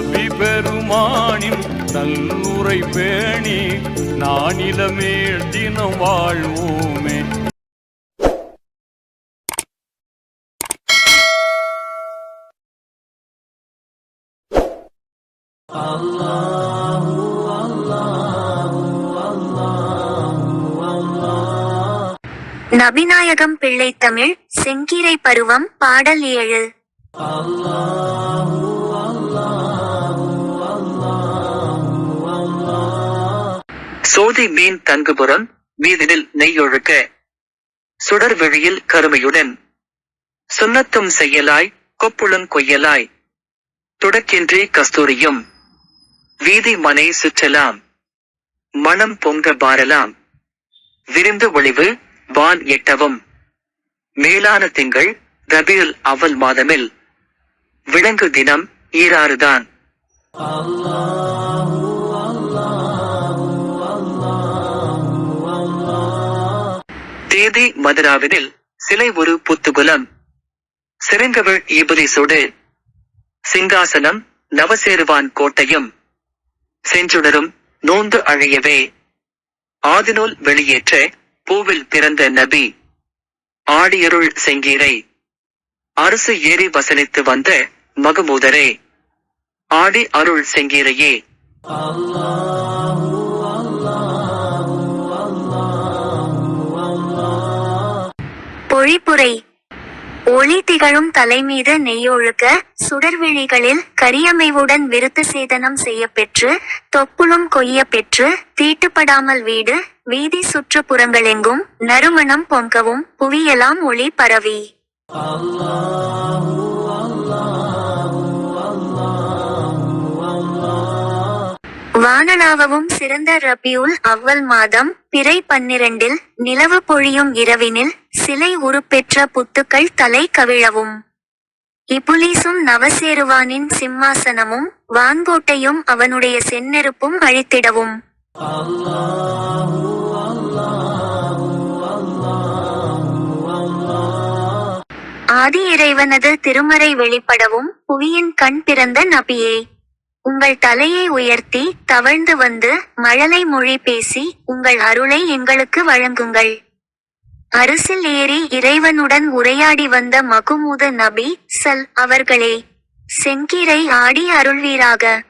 நபி பெருமானின் நல்லுரை பேணி நானிலமே தினம் வாழ்வோமே. நபிநாயகம் பிள்ளை தமிழ் செங்கீரை பருவம் பாடல் ஏழு. சோதி மீன் தங்குபுறம் மீதினில் நெய்யொழுக்க சுடர் வெளியில் கருமையுடன் சுண்ணத்தும் செய்யலாய் கொப்புளும் கொய்யலாய் துடக்கின்றி கஸ்தூரியும் வீதி மனை சுற்றலாம் மணம் பொங்க பாரலாம் விரிந்து ஒளிவு வான் எட்டவும். மேலான திங்கள் ரபியுல் அவல் மாதமில் விலங்கு தினம் ஈராறுதான். தேதி மதுராவினில் சிலை ஒரு புத்துகுலம். சிறங்கவள் ஈபதி சுடு சிங்காசனம் நவசேருவான் கோட்டையும். செஞ்சுடரும் நோந்து அழையவே. ஆதினோல் வெளியேற்ற பூவில் பிறந்த நபி. ஆடியருள் செங்கீரை. அரசு ஏறி வசனித்து வந்த மகமூதரே. ஆடி அருள் செங்கீரையே. பொழிப்புரை ஒளி திகழும் தலைமீது நெய்யொழுக்க சுடர்விழிகளில் கரியமைவுடன் விருத்து சேதனம் செய்யப்பெற்று தொப்புளும் கொய்ய பெற்று தீட்டுப்படாமல் வீடு வீதி சுற்றுப்புறங்களெங்கும் நறுமணம் பொங்கவும் புவியெல்லாம் ஒளி பரவி. வானளாவவும் சிறந்த ரபியுல் அவ்வல் மாதம் பிறை பன்னிரண்டில் நிலவு பொழியும் இரவினில் சிலை உருப்பெற்ற புத்துக்கள் தலை கவிழவும். இபுலீசும் நவசேருவானின் சிம்மாசனமும் வான்கோட்டையும் அவனுடைய செந்நெருப்பும் அழித்திடவும். ஆதி இறைவனது திருமறை வெளிப்படவும் புவியின் கண் பிறந்த நபியே. உங்கள் தலையை உயர்த்தி தவழ்ந்து வந்து மழலை மொழி பேசி உங்கள் அருளை எங்களுக்கு வழங்குங்கள். அரசில் ஏறி இறைவனுடன் உரையாடி வந்த மகுமூத நபி சல் அவர்களே செங்கீரை ஆடி அருள்வீராக.